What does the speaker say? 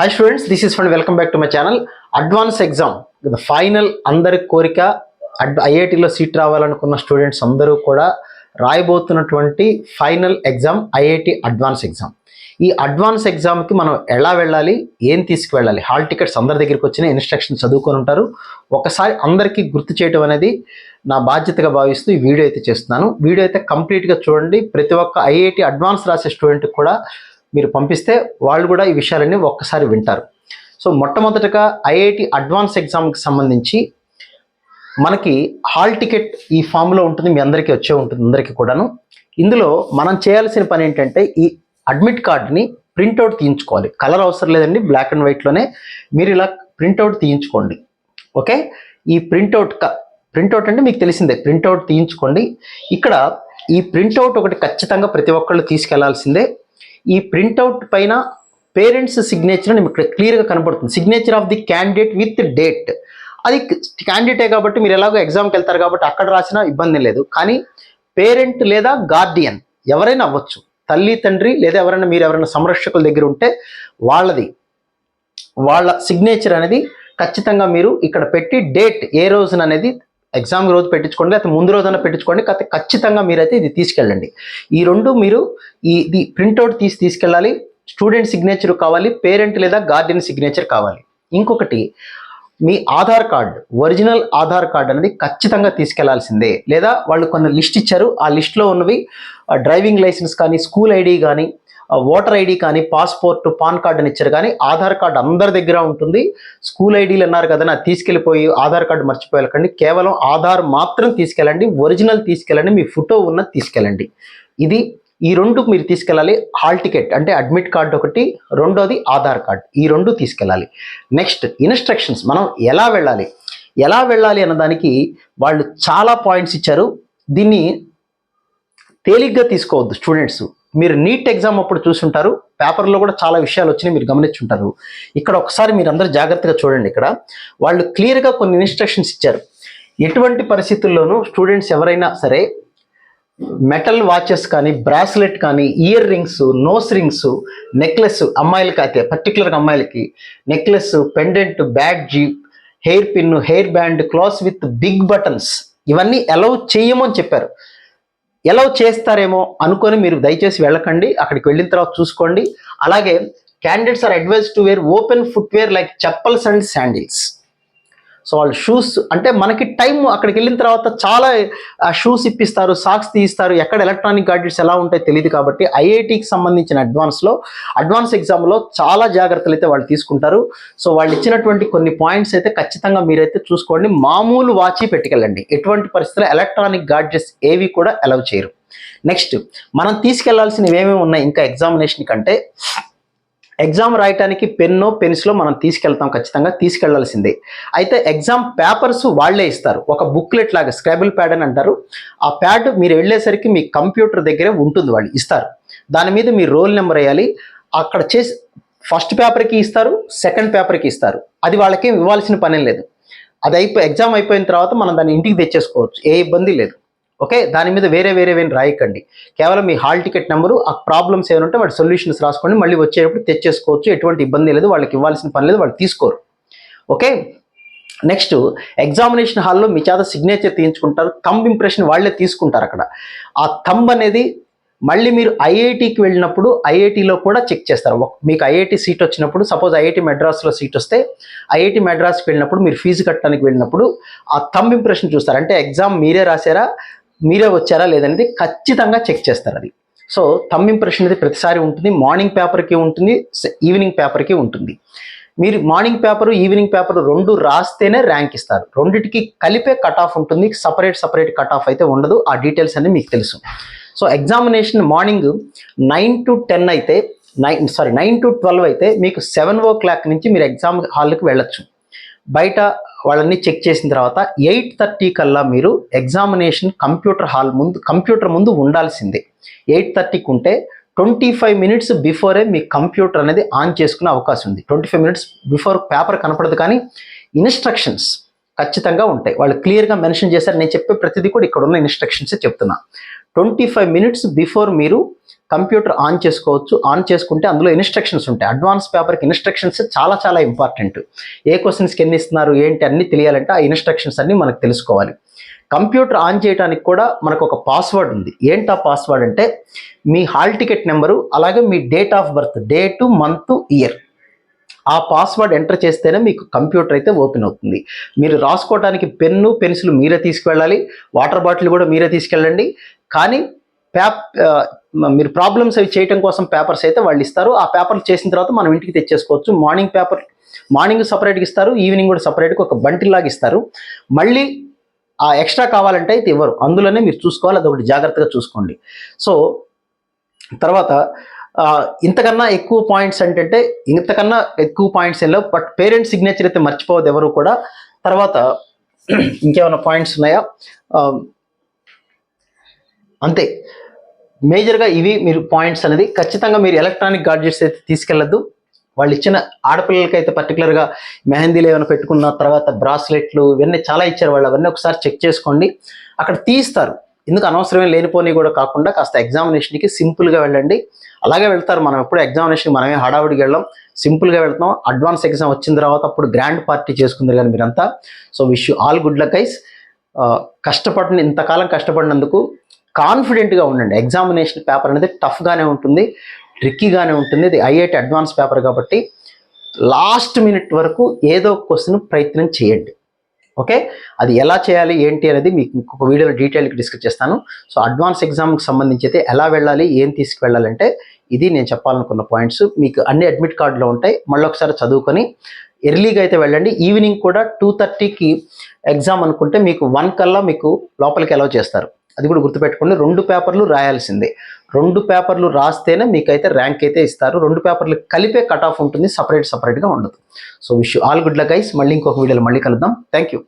Hi students this is fund welcome back to my channel advance exam final అందరి కోరిక అడ్ ఐఐటిలో seat రావాలనుకున్న స్టూడెంట్స్ అందరూ కూడా రాయబోతున్నటువంటి final exam IIT advance exam ఈ అడ్వాన్స్ ఎగ్జామ్కి మనం ఎలా వెళ్ళాలి? ఏం తీసుకువెళ్ళాలి? హాల్ టికెట్స్ అందరి దగ్గరికి వచ్చిన ఇన్స్ట్రక్షన్ చదువుకొని ఉంటారు. ఒకసారి అందరికీ గుర్తు చేయడం అనేది నా బాధ్యతగా భావిస్తూ ఈ వీడియో అయితే చేస్తున్నాను. వీడియో అయితే కంప్లీట్గా చూడండి. ప్రతి ఒక్క ఐఐటి అడ్వాన్స్ రాసే స్టూడెంట్కి కూడా మీరు పంపిస్తే వాళ్ళు కూడా ఈ విషయాలన్నీ ఒక్కసారి వింటారు. సో మొట్టమొదటగా ఐఐటి అడ్వాన్స్ ఎగ్జామ్కి సంబంధించి మనకి హాల్ టికెట్ ఈ ఫామ్లో ఉంటుంది మీ అందరికీ వచ్చే ఉంటుంది అందరికీ కూడాను. ఇందులో మనం చేయాల్సిన పని ఏంటంటే ఈ అడ్మిట్ కార్డ్ని ప్రింట్అవుట్ తీయించుకోవాలి. కలర్ అవసరం లేదండి బ్లాక్ అండ్ వైట్లోనే మీరు ఇలా ప్రింట్అవుట్ తీయించుకోండి. ఓకే? ఈ ప్రింట్అవుట్ క ప్రింట్అవుట్ అంటే మీకు తెలిసిందే ప్రింట్అవుట్ తీయించుకోండి. ఇక్కడ ఈ ప్రింట్అవుట్ ఒకటి ఖచ్చితంగా ప్రతి ఒక్కళ్ళు తీసుకెళ్ళాల్సిందే. ఈ ప్రింట్అవుట్ పైన పేరెంట్స్ సిగ్నేచర్ అని ఇక్కడ క్లియర్గా కనపడుతుంది signature of the candidate with date అది క్యాండిడేటే కాబట్టి మీరు ఎలాగో ఎగ్జామ్కి వెళ్తారు కాబట్టి అక్కడ రాసినా ఇబ్బంది లేదు. కానీ పేరెంట్ లేదా గార్డియన్ ఎవరైనా అవ్వచ్చు. తల్లి తండ్రి లేదా ఎవరైనా మీరు ఎవరైనా సంరక్షకుల దగ్గర ఉంటే వాళ్ళది. వాళ్ళ సిగ్నేచర్ అనేది ఖచ్చితంగా మీరు ఇక్కడ పెట్టి డేట్ ఏ రోజున అనేది ఎగ్జామ్ రోజు పెట్టించుకోండి లేకపోతే ముందు రోజున పెట్టించుకోండి కాకపోతే ఖచ్చితంగా మీరైతే ఇది తీసుకెళ్ళండి. ఈ రెండు మీరు ఈ ఇది ప్రింట్అవుట్ తీసి తీసుకెళ్ళాలి స్టూడెంట్ సిగ్నేచర్ కావాలి పేరెంట్ లేదా గార్డియన్ సిగ్నేచర్ కావాలి. ఇంకొకటి మీ Aadhaar card original Aadhaar card అనేది ఖచ్చితంగా తీసుకెళ్ళాల్సిందే లేదా వాళ్ళు కొన్ని లిస్ట్ ఇచ్చారు ఆ లిస్ట్లో ఉన్నవి ఆ, డ్రైవింగ్ లైసెన్స్ కానీ స్కూల్ ఐడి కానీ ఓటర్ ఐడి కానీ పాస్పోర్ట్ పాన్ కార్డు అని ఇచ్చారు. కానీ ఆధార్ కార్డ్ అందరి దగ్గర ఉంటుంది. స్కూల్ ఐడీలు అన్నారు కదా నా తీసుకెళ్ళిపోయి ఆధార్ కార్డు మర్చిపోయాకండి కేవలం ఆధార్ మాత్రం తీసుకెళ్ళండి. ఒరిజినల్ తీసుకెళ్ళండి. మీ ఫోటో ఉన్నది తీసుకెళ్ళండి. ఇది ఈ రెండు మీరు తీసుకెళ్ళాలి. హాల్ టికెట్ అంటే అడ్మిట్ కార్డు ఒకటి రెండోది ఆధార్ కార్డ్. ఈ రెండు తీసుకెళ్ళాలి. Next instructions. మనం ఎలా వెళ్ళాలి? ఎలా వెళ్ళాలి అన్నదానికి వాళ్ళు చాలా పాయింట్స్ ఇచ్చారు. దీన్ని తేలిగ్గా తీసుకోవద్దు స్టూడెంట్స్. మీరు నీట్ ఎగ్జామ్ అప్పుడు చూసుంటారు. పేపర్లో కూడా చాలా విషయాలు వచ్చినాయి మీరు గమనించుంటారు. ఇక్కడ ఒకసారి మీరు అందరూ జాగ్రత్తగా చూడండి ఇక్కడ. వాళ్ళు క్లియర్గా కొన్ని ఇన్స్ట్రక్షన్స్ ఇచ్చారు. ఎటువంటి పరిస్థితుల్లోనూ స్టూడెంట్స్ ఎవరైనా సరే మెటల్ వాచెస్ కానీ బ్రాస్లెట్ కానీ ear rings nose rings necklace అమ్మాయిలకి అయితే పర్టికులర్గా అమ్మాయిలకి necklace pendant badge hair pin hair band class with big buttons ఇవన్నీ అలౌ చేయమని చెప్పారు. ఎలా చేస్తారేమో అనుకొని మీరు దయచేసి వెళ్ళకండి. అక్కడికి వెళ్ళిన తర్వాత చూసుకోండి. అలాగే candidates are advise to wear open footwear like chappals and sandals so వాళ్ళు షూస్ అంటే మనకి టైం అక్కడికి వెళ్ళిన తర్వాత చాలా షూస్ ఇప్పిస్తారు సాక్స్ తీస్తారు ఎక్కడ ఎలక్ట్రానిక్ గాడ్జెట్స్ ఎలా ఉంటాయో తెలియదు కాబట్టి ఐఐటికి సంబంధించిన అడ్వాన్స్లో అడ్వాన్స్ ఎగ్జామ్లో చాలా జాగ్రత్తలు అయితే వాళ్ళు తీసుకుంటారు. సో వాళ్ళు ఇచ్చినటువంటి కొన్ని పాయింట్స్ అయితే ఖచ్చితంగా మీరైతే చూసుకోండి. మామూలు వాచి పెట్టుకెళ్ళండి. ఎటువంటి పరిస్థితుల్లో ఎలక్ట్రానిక్ గాడ్జెట్స్ ఏవి కూడా అలౌ చేయరు. నెక్స్ట్ మనం తీసుకెళ్ళాల్సినవి ఏమేమి ఉన్నాయి? ఇంకా ఎగ్జామినేషన్ కంటే ఎగ్జామ్ రాయటానికి పెన్ను పెన్సిల్ మనం తీసుకెళ్తాం ఖచ్చితంగా తీసుకెళ్ళాల్సిందే. అయితే ఎగ్జామ్ పేపర్స్ వాళ్ళే ఇస్తారు. ఒక బుక్లెట్ లాగా స్క్రాబుల్ ప్యాడ్ అని అంటారు. ఆ ప్యాడ్ మీరు వెళ్ళేసరికి మీ కంప్యూటర్ దగ్గరే ఉంటుంది వాళ్ళు ఇస్తారు. దాని మీద మీ రోల్ నెంబర్ వేయాలి. అక్కడ చేసి ఫస్ట్ పేపర్కి ఇస్తారు సెకండ్ పేపర్కి ఇస్తారు. అది వాళ్ళకి ఇవ్వాల్సిన పని లేదు. అది అయిపోయి ఎగ్జామ్ అయిపోయిన తర్వాత మనం దాన్ని ఇంటికి తెచ్చేసుకోవచ్చు. ఏ ఇబ్బంది లేదు. ఓకే? దాని మీద వేరే వేరే వేరే రాయకండి. కేవలం మీ హాల్ టికెట్ నెంబరు ఆ ప్రాబ్లమ్స్ ఏమైనా ఉంటే వాటి సొల్యూషన్స్ రాసుకోండి. మళ్ళీ వచ్చేటప్పుడు తెచ్చేసుకోవచ్చు. ఎటువంటి ఇబ్బంది లేదు. వాళ్ళకి ఇవ్వాల్సిన పని లేదు. వాళ్ళు తీసుకోరు. ఓకే? నెక్స్ట్ ఎగ్జామినేషన్ హాల్లో మీ చేత సిగ్నేచర్ తీయించుకుంటారు. థంబ్ ఇంప్రెషన్ వాళ్ళే తీసుకుంటారు అక్కడ. ఆ థంబ్ అనేది మళ్ళీ మీరు ఐఐటికి వెళ్ళినప్పుడు ఐఐటిలో కూడా చెక్ చేస్తారు. ఒక- మీకు ఐఐటి సీట్ వచ్చినప్పుడు సపోజ్ ఐఐటి మెడ్రాస్లో సీట్ వస్తే ఐఐటి మెడ్రాస్కి వెళ్ళినప్పుడు మీరు ఫీజు కట్టడానికి వెళ్ళినప్పుడు ఆ థంబ్ ఇంప్రెషన్ చూస్తారు. అంటే ఎగ్జామ్ మీరే రాసారా మీరే వచ్చారా లేదనేది ఖచ్చితంగా చెక్ చేస్తారు అది. సో థమ్ ఇంప్రెషన్ అనేది ప్రతిసారి ఉంటుంది మార్నింగ్ పేపర్కి ఉంటుంది ఈవినింగ్ పేపర్కి ఉంటుంది. మీరు మార్నింగ్ పేపర్ ఈవినింగ్ పేపర్ రెండు రాస్తేనే ర్యాంక్ ఇస్తారు. రెండిటికి కలిపే కట్ ఆఫ్ ఉంటుంది సపరేట్ సపరేట్ కట్ ఆఫ్ అయితే ఉండదు ఆ డీటెయిల్స్ అన్ని మీకు తెలుసు. So examination morning nine to ten అయితే nine sorry nine to twelve అయితే మీకు సెవెన్ ఓ క్లాక్ నుంచి మీరు ఎగ్జామ్ హాల్కి వెళ్ళొచ్చు. బయట వాళ్ళని చెక్ చేసిన తర్వాత ఎయిట్ థర్టీ కల్లా మీరు ఎగ్జామినేషన్ కంప్యూటర్ హాల్ ముందు కంప్యూటర్ ముందు ఉండాల్సిందే. ఎయిట్ థర్టీకి ఉంటే ట్వంటీ ఫైవ్ మినిట్స్ బిఫోరే మీ కంప్యూటర్ అనేది ఆన్ చేసుకునే అవకాశం ఉంది. Twenty five minutes before paper కనపడదు కానీ ఇన్స్ట్రక్షన్స్ ఖచ్చితంగా ఉంటాయి. వాళ్ళు క్లియర్గా మెన్షన్ చేశారు. నేను చెప్పే ప్రతిదీ కూడా ఇక్కడ ఉన్న ఇన్స్ట్రక్షన్సే చెప్తున్నా. ట్వంటీ ఫైవ్ మినిట్స్ బిఫోర్ మీరు కంప్యూటర్ ఆన్ చేసుకోవచ్చు. ఆన్ చేసుకుంటే అందులో ఇన్స్ట్రక్షన్స్ ఉంటాయి. అడ్వాన్స్ పేపర్కి ఇన్స్ట్రక్షన్స్ చాలా చాలా ఇంపార్టెంట్. ఏ క్వశ్చన్స్కి ఎన్ని ఇస్తున్నారు ఏంటి అన్ని తెలియాలంటే ఆ ఇన్స్ట్రక్షన్స్ అన్ని మనకు తెలుసుకోవాలి. కంప్యూటర్ ఆన్ చేయడానికి కూడా మనకు ఒక పాస్వర్డ్ ఉంది. ఏంటి ఆ పాస్వర్డ్ అంటే మీ హాల్ టికెట్ నెంబరు అలాగే మీ date of birth date month year. ఆ పాస్వర్డ్ ఎంటర్ చేస్తేనే మీకు కంప్యూటర్ అయితే ఓపెన్ అవుతుంది. మీరు రాసుకోవడానికి పెన్ను పెన్సిల్ మీరే తీసుకువెళ్ళాలి. వాటర్ బాటిల్ కూడా మీరే తీసుకెళ్ళండి. కానీ ప్యాప్ మీరు ప్రాబ్లమ్స్ అవి చేయడం కోసం పేపర్స్ అయితే వాళ్ళు ఇస్తారు. ఆ పేపర్లు చేసిన తర్వాత మనం ఇంటికి తెచ్చేసుకోవచ్చు. మార్నింగ్ పేపర్ మార్నింగ్ సపరేట్గా ఇస్తారు. ఈవినింగ్ కూడా సపరేట్గా ఒక బంటిలాగా ఇస్తారు. మళ్ళీ ఆ ఎక్స్ట్రా కావాలంటే అయితే ఇవ్వరు. అందులోనే మీరు చూసుకోవాలి. అదొకటి జాగ్రత్తగా చూసుకోండి. సో తర్వాత ఇంతకన్నా ఎక్కువ పాయింట్స్ అంటే ఇంతకన్నా ఎక్కువ పాయింట్స్ ఏం లేవు. బట్ పేరెంట్స్ సిగ్నేచర్ అయితే మర్చిపోవద్దు ఎవరు కూడా. తర్వాత ఇంకేమైనా పాయింట్స్ ఉన్నాయా? అంతే. మేజర్గా ఇవి మీరు పాయింట్స్ అనేది ఖచ్చితంగా మీరు ఎలక్ట్రానిక్ గాడ్జెట్స్ అయితే తీసుకెళ్ళద్దు. వాళ్ళు ఇచ్చిన ఆడపిల్లలకి అయితే పర్టికులర్గా మెహందీలు ఏమైనా పెట్టుకున్న తర్వాత బ్రాస్లెట్లు ఇవన్నీ చాలా ఇచ్చారు వాళ్ళు. అవన్నీ ఒకసారి చెక్ చేసుకోండి. అక్కడ తీస్తారు. ఎందుకు అనవసరమైన లేనిపోని కూడా కాకుండా కాస్త ఎగ్జామినేషన్కి సింపుల్గా వెళ్ళండి. అలాగే వెళ్తారు. మనం ఎప్పుడు ఎగ్జామినేషన్ మనమే హడావుడికి వెళ్ళాం. సింపుల్గా వెళ్తాం అడ్వాన్స్ ఎగ్జామ్ వచ్చిన తర్వాత అప్పుడు గ్రాండ్ పార్టీ చేసుకుందరు కానీ మీరంతా. So wish all good luck guys. కష్టపడిన ఇంతకాలం కష్టపడినందుకు కాన్ఫిడెంట్గా ఉండండి. ఎగ్జామినేషన్ పేపర్ అనేది టఫ్గానే ఉంటుంది ట్రిక్కీగానే ఉంటుంది. ఇది ఐఐటి అడ్వాన్స్ పేపర్ కాబట్టి లాస్ట్ మినిట్ వరకు ఏదో క్వశ్చన్ ప్రయత్నం చేయండి. ఓకే అది ఎలా చేయాలి ఏంటి అనేది మీకు ఇంకొక వీడియోలో డీటెయిల్కి డిస్కస్ చేస్తాను. సో అడ్వాన్స్ ఎగ్జామ్కి సంబంధించి అయితే ఎలా వెళ్ళాలి ఏం తీసుకువెళ్ళాలంటే ఇది నేను చెప్పాలనుకున్న పాయింట్స్ మీకు అన్ని అడ్మిట్ కార్డులో ఉంటాయి. మళ్ళీ ఒకసారి చదువుకొని ఎర్లీగా అయితే వెళ్ళండి. ఈవినింగ్ కూడా టూ థర్టీకి ఎగ్జామ్ అనుకుంటే మీకు వన్ కల్లా మీకు లోపలికి అలౌ చేస్తారు. అది కూడా గుర్తుపెట్టుకోండి. రెండు పేపర్లు రాయాల్సిందే. రెండు పేపర్లు రాస్తేనే మీకైతే ర్యాంక్ అయితే ఇస్తారు. రెండు పేపర్లు కలిపే కట్ ఆఫ్ ఉంటుంది. సపరేట్ సపరేట్గా ఉండదు. So wish all good luck guys మళ్ళీ ఇంకొక వీడియోలో మళ్ళీ కలుద్దాం. Thank you